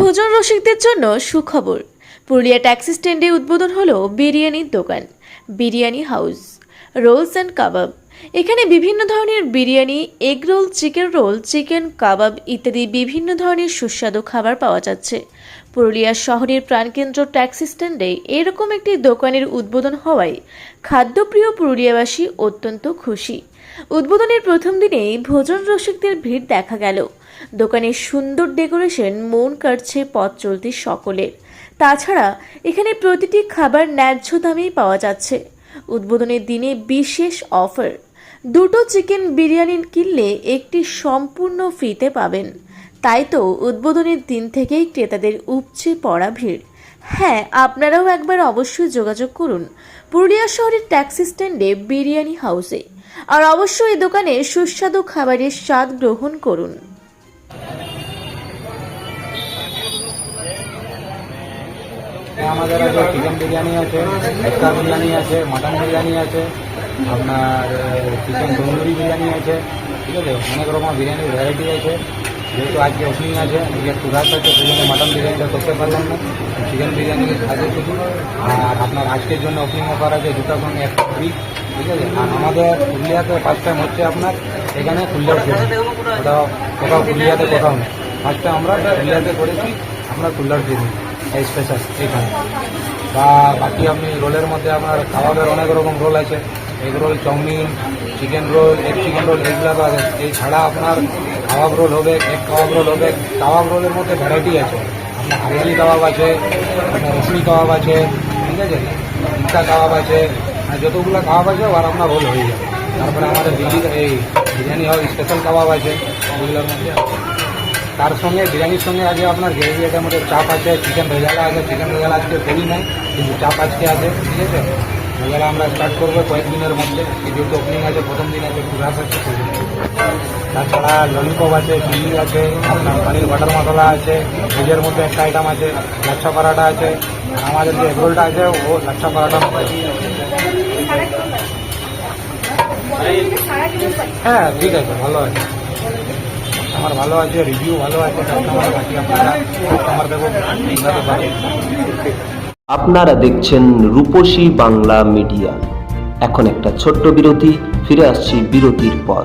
ভোজন রসিকদের জন্য সুখবর। পুরুলিয়া ট্যাক্সি স্ট্যান্ডে উদ্বোধন হলো বিরিয়ানির দোকান, biryani house, rolls and kebab. এখানে বিভিন্ন ধরনের biryani, egg roll, chicken roll, chicken, kebab ইত্যাদি বিভিন্ন ধরনের সুস্বাদু খাবার পাওয়া যাচ্ছে। পুরুলিয়া শহরের প্রাণকেন্দ্র ট্যাক্সি স্ট্যান্ডে এরকম একটি দোকানের উদ্বোধন হওয়ায় খাদ্যপ্রিয় পুরুলিয়াবাসী অত্যন্ত খুশি। উদ্বোধনের প্রথম দিনেই ভোজন রসিকদের ভিড় দেখা গেল। দোকানের সুন্দর ডেকোরেশন মন কাটছে পথ চলতি সকলের। তাছাড়া এখানে প্রতিটি খাবার ন্যায্য দামেই পাওয়া যাচ্ছে। উদ্বোধনের দিনে বিশেষ অফার। দুটো চিকেন বিরিয়ানি কিনলে একটি সম্পূর্ণ ফ্রিতে পাবেন। তাই তো উদ্বোধনের দিন থেকেই ক্রেতাদের উপচে পড়া ভিড়। হ্যাঁ আপনারাও একবার অবশ্যই যোগাযোগ করুন পুরুলিয়া শহরের ট্যাক্সি স্ট্যান্ডে বিরিয়ানি হাউসে। আর অবশ্যই দোকানে সুস্বাদু খাবারের স্বাদ গ্রহণ করুন। আমাদের আছে চিকেন বিরিয়ানি আছে একটা বিরিয়ানি আছে মাটন বিরিয়ানি আছে, আপনার চিকেন তন্দুরি বিরিয়ানি আছে, ঠিক আছে? অনেক রকম বিরিয়ানির ভ্যারাইটি আছে। যেহেতু আজকে ওপেনিং আছে একটু রাত আছে সেই জন্য মাটন বিরিয়ানিটা করতে পারলাম না। চিকেন বিরিয়ানি আছে শুধু আর আপনার আজকের জন্য ওপেনিং অফার আছে দুটো সঙ্গে একটা ফ্রি ঠিক আছে? আর আমাদের পুরুলিয়াতে ফার্স্ট টাইম হচ্ছে আপনার এখানে ফুল্লার ওটা কোথাও পুরুলিয়াতে কোথাও নেই ফার্স্ট টাইম আমরা পুরুলিয়াতে করেছি, আমরা দিন এই স্পেশাল এইখানে। বা বাকি আপনি রোলের মধ্যে আপনার কাবাবের অনেক রকম রোল আছে। Egg roll, chowmein chicken roll egg chicken roll এগুলো আছে। এছাড়া আপনার কাবাব রোল হবে এগ কাবাব রোল হবে। কাবাব রোলের মধ্যে ভ্যারাইটি আছে। আপনার হারিয়ালি কাবাব আছে, আপনার রসুনি কাবাব আছে, ঠিক আছে? ইচ্ছা কাবাব আছে। যতগুলো কাবাব আছে আর আপনার রোল হয়ে যাবে। তারপরে আমাদের দিল্লি এই বিরিয়ানি হয় স্পেশাল কাবাব আছে। ওগুলোর মধ্যে তার সঙ্গে, বিরিয়ানির সঙ্গে আগে আপনার গ্রেভি এটার মধ্যে চাপ আছে চিকেন রেজালা আছে চিকেন রেজালা আজকে করি নাই, কিন্তু চাপ আজকে আছে, ঠিক আছে? রেজালা আমরা স্টার্ট করব কয়েকদিনের মধ্যে যেহেতু ওপেনিং আছে, প্রথম দিন আছে কুরাস আছে তাছাড়া ললিপপ আছে চিলি আছে, আপনার পানির বাটার মশলা আছে, ভেজের মধ্যে একটা আইটেম আছে লাচ্ছা পরাটা আছে আমাদের যে এগরোলটা আছে, ও লাচ্ছা পরাটা হ্যাঁ ঠিক আছে, ভালো আছে। আমার ভালো আছে রিভিউ ভালো আছে কাস্টমার বাকি আপনারা কাস্টমার দেবো। আপনারা দেখছেন রূপসী বাংলা মিডিয়া। এখন একটা ছোট্ট বিরতি, ফিরে আসছি বিরতির পর।